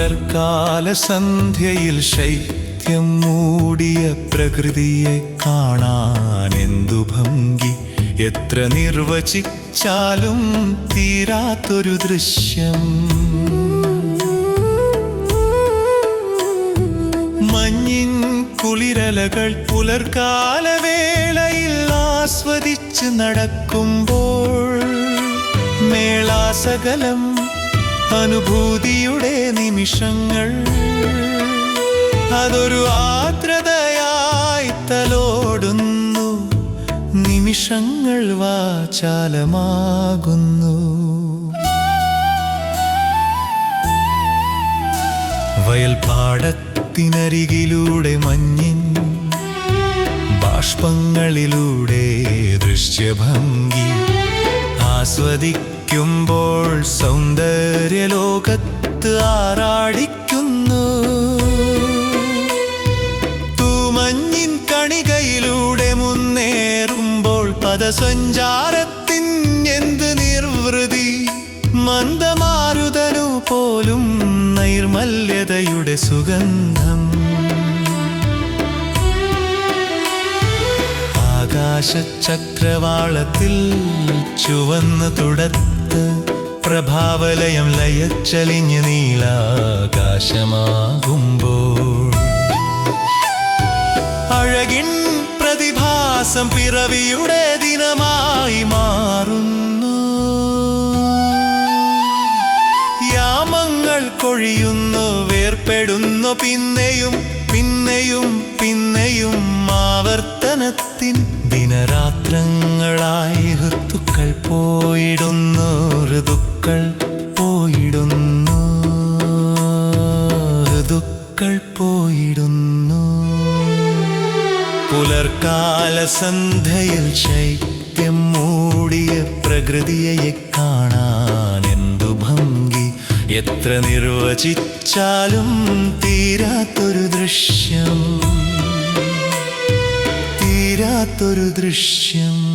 പുലർക്കാല സന്ധ്യയിൽ ശൈത്യം മൂടിയ പ്രകൃതിയെ കാണാൻ എന്തു ഭംഗി. എത്ര നിർവചിച്ചാലും തീരാത്തൊരു ദൃശ്യം. മഞ്ഞിൻ കുളിരലകൾ പുലർക്കാല വേളയിൽ ആസ്വദിച്ച് നടക്കുമ്പോൾ മേളാസകലം അനുഭൂതിയുടെ നിമിഷങ്ങൾ. അതൊരു ആർദ്രതയായി തലോടുന്നു നിമിഷങ്ങൾ വാചാലമാകുന്നു. വയൽപാടത്തിനരികിലൂടെ മഞ്ഞിൻ ബാഷ്പങ്ങളിലൂടെ ദൃശ്യഭംഗി. ആസ്വദിക്കുമ്പോൾ സൗന്ദര്യലോകത്ത് ആറാടിക്കുന്നു. തൂമഞ്ഞിൻ കണികയിലൂടെ മുന്നേറുമ്പോൾ പദസഞ്ചാരത്തിൻ എന്ത് നിർവൃതി? മന്ദമാരുതനു പോലും നൈർമല്യതയുടെ സുഗന്ധം. ആകാശചക്രവാളത്തിൽ ചുവന്ന് തുടത്ത് പ്രഭാവലയം ലയച്ചലിഞ്ഞ് നീളാകാശമാകുമ്പോൾ. അഴകിൻ പ്രതിഭാസം പിറവിയുടെ ദിനമായി മാറുന്നു. യാമങ്ങൾ കൊഴിയുന്നു വേർപ്പെടുന്നു പിന്നെയും പിന്നെയും പിന്നെയും ആവർത്തനത്തിൻ ദിനരാത്രങ്ങളായി ഋതുക്കൾ പോയിടുന്നു ഋതുക്കൾ പോയിടുന്നു. ഋതുക്കൾ പോയിടുന്നു. പുലർക്കാല സന്ധ്യയിൽ ശൈത്യം മൂടിയ പ്രകൃതിയെ എത്ര നിർവചിച്ചാലും തീരാത്തൊരു ദൃശ്യം. തീരാത്തൊരു ദൃശ്യം.